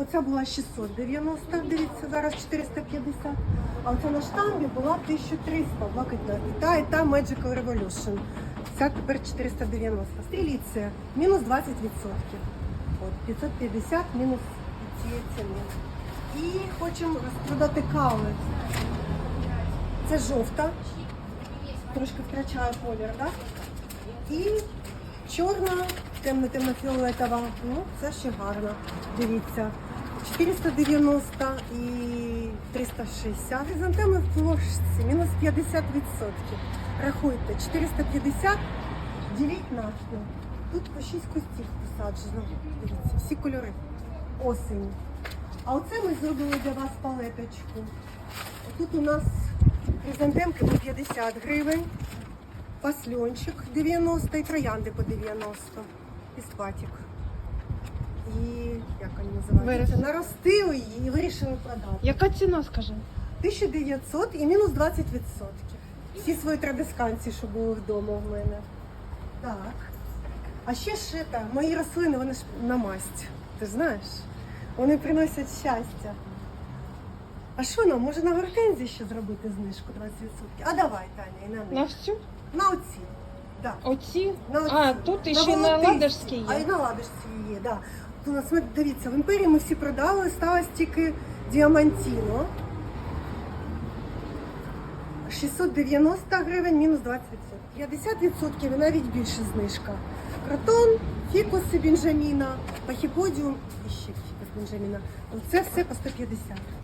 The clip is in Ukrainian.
Оця була 690, дивіться, зараз 450. А оця на штамбі була 1300, блакитна. І та, і та Magical Revolution. Ця тепер 490. Стріліція, мінус 20%. От, 550 мінус цієї ціни. І хочемо розпродати кави. Це жовта, трошки втрачає колір, так? І чорна, темно-темно-фіолетова. Ну, це ще гарно. Дивіться. 490 і 360. Хризантеми в плошці, мінус 50%. Рахуйте, 450 діліть навпіл. Тут по 6 кустів посаджено. Дивіться, всі кольори. Осень. А оце ми зробили для вас палеточку. Тут у нас хризантемки по 50 гривень, пасльончик 90 і троянди по 90. Піспатік. І як вони називаються? Наростили її і вирішили продати. Яка ціна, скажи? 1900 і мінус 20%. Всі свої традисканці, що були вдома в мене. Так. А ще це, мої рослини, вони ж на масть. Ти знаєш? Вони приносять щастя. А що нам? Може на гортензії ще зробити знижку 20%? А давай, Таня, і на На них. всю? На оці. Да. Оці? На оці. А, тут іще на Волотисті. ладожській А і на ладожці є, так. Да. У нас, ми- дивіться, в імперії ми всі продали, сталося тільки діамантіно. 690 гривень, мінус 20%. 50% і навіть більше знижка. Кротон, фікуси Бенджаміна, пахіподіум і ще фікус Бенджаміна. Це все по 150.